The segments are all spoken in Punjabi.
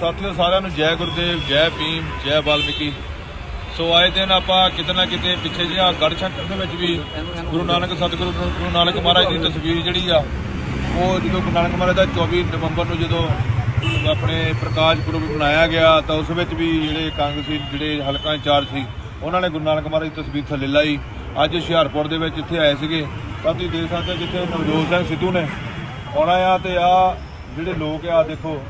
ਸਾਥੀਓ ਸਾਰਿਆਂ ਨੂੰ ਜੈ ਗੁਰਦੇਵ, ਜੈ ਭੀਮ, ਜੈ ਵਾਲਮੀਕੀ। ਸੋ ਆਏ ਦਿਨ ਆਪਾਂ ਕਿਤੇ ਨਾ ਕਿਤੇ ਪਿੱਛੇ ਜਿਹਾ ਗੜਸ਼ੰਕਰ ਦੇ ਵਿੱਚ ਵੀ ਗੁਰੂ ਨਾਨਕ ਸਤਿਗੁਰੂ ਗੁਰੂ ਨਾਨਕ ਮਹਾਰਾਜ ਦੀ ਤਸਵੀਰ ਜਿਹੜੀ ਆ, ਉਹ ਜਦੋਂ ਗੁਰੂ ਨਾਨਕ ਮਹਾਰਾਜ ਦਾ 24 ਨਵੰਬਰ ਨੂੰ ਜਦੋਂ ਆਪਣੇ ਪ੍ਰਕਾਸ਼ ਪੁਰਬ ਬਣਾਇਆ ਗਿਆ, ਤਾਂ ਉਸ ਵਿੱਚ ਵੀ ਜਿਹੜੇ ਕਾਂਗਰਸੀ ਜਿਹੜੇ ਹਲਕਾ ਇੰਚਾਰਜ ਸੀ, ਉਹਨਾਂ ਨੇ ਗੁਰੂ ਨਾਨਕ ਮਹਾਰਾਜ ਦੀ ਤਸਵੀਰ ਥੱਲੇ ਲਾਈ। ਅੱਜ ਹੁਸ਼ਿਆਰਪੁਰ ਦੇ ਵਿੱਚ ਇੱਥੇ ਆਏ ਸੀਗੇ। ਤਾਂ ਤੁਸੀਂ ਦੇਖ ਸਕਦੇ ਹੋ ਜਿੱਥੇ ਨਵਜੋਤ ਸਿੰਘ ਸਿੱਧੂ ਨੇ ਆਉਣਾ ਆ, ਤੇ ਆ ਜਿਹੜੇ ਲੋਕ ਆ, ਦੇਖੋ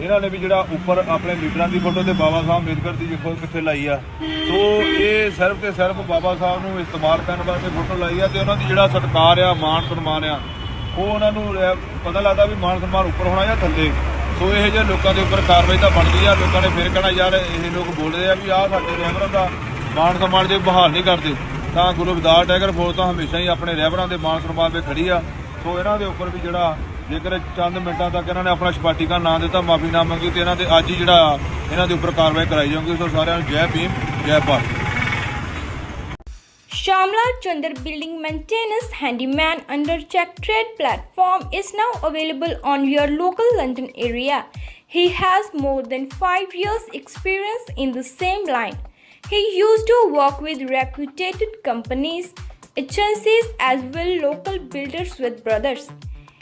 ਇਹਨਾਂ ਨੇ ਵੀ ਜਿਹੜਾ ਉੱਪਰ ਆਪਣੇ ਲੀਡਰਾਂ ਦੀ ਫੋਟੋ ਤੇ ਬਾਬਾ ਸਾਹਿਬ ਅੰਬੇਦਕਰ ਦੀ ਫੋਟੋ ਕਿੱਥੇ ਲਾਈ ਆ। ਸੋ ਇਹ ਸਿਰਫ ਤੇ ਸਿਰਫ ਬਾਬਾ ਸਾਹਿਬ ਨੂੰ ਇਸਤੇਮਾਲ ਕਰਨ ਵਾਸਤੇ ਫੋਟੋ ਲਾਈ ਆ ਤੇ ਉਹਨਾਂ ਦੀ ਜਿਹੜਾ ਸਤਿਕਾਰ ਆ, ਮਾਣ ਸਨਮਾਨ ਆ, ਉਹ ਉਹਨਾਂ ਨੂੰ ਰਹਿ- ਪਤਾ ਲੱਗਦਾ ਵੀ ਮਾਣ ਸਨਮਾਨ ਉੱਪਰ ਹੋਣਾ ਜਾਂ ਥੱਲੇ। ਸੋ ਇਹ ਜਿਹੇ ਲੋਕਾਂ ਦੇ ਉੱਪਰ ਕਾਰਵਾਈ ਤਾਂ ਬਣਦੀ ਆ, ਲੋਕਾਂ ਨੇ ਫਿਰ ਕਹਿਣਾ, ਯਾਰ, ਇਹ ਲੋਕ ਬੋਲਦੇ ਆ ਵੀ ਆਹ ਸਾਡੇ ਰਹਿਬਰਾਂ ਦਾ ਮਾਣ ਸਨਮਾਨ ਜੇ ਬਹਾਲ ਨਹੀਂ ਕਰਦੇ। ਤਾਂ ਗੁਰੂ ਵਿਦਾਰ ਟਾਈਗਰ ਫੋਰਸ ਤਾਂ ਹਮੇਸ਼ਾ ਹੀ ਆਪਣੇ ਰਹਿਬਰਾਂ ਦੇ ਮਾਣ ਸਨਮਾਨ 'ਤੇ ਖੜੀ ਆ। ਸੋ ਇਹਨਾਂ ਦੇ ਉੱਪਰ ਵੀ ਜਿਹੜਾ ਜੇਕਰ ਚੰਦ ਮਿੰਟਾਂ ਤੱਕ ਇਹਨਾਂ ਨੇ ਆਪਣਾ ਸਪਾਟੀਕਾ ਨਾਂ ਦਿੱਤਾ ਮਾਫੀ ਨਾ ਮੰਗੀ ਤੇ ਇਹਨਾਂ ਤੇ ਅੱਜ ਹੀ ਜਿਹੜਾ ਇਹਨਾਂ ਦੇ ਉੱਪਰ ਕਾਰਵਾਈ ਕਰਾਈ ਜਾਊਗੀ ਸੋ ਸਾਰਿਆਂ ਨੂੰ ਜੈ ਭੀਮ ਜੈ Bharat Shamla Chandar Building Maintenance Handyman under Check Trade platform is now available on your local London area. He has more than 5 years experience in the same line. He used to work with reputed companies, agencies as well local builders with brothers.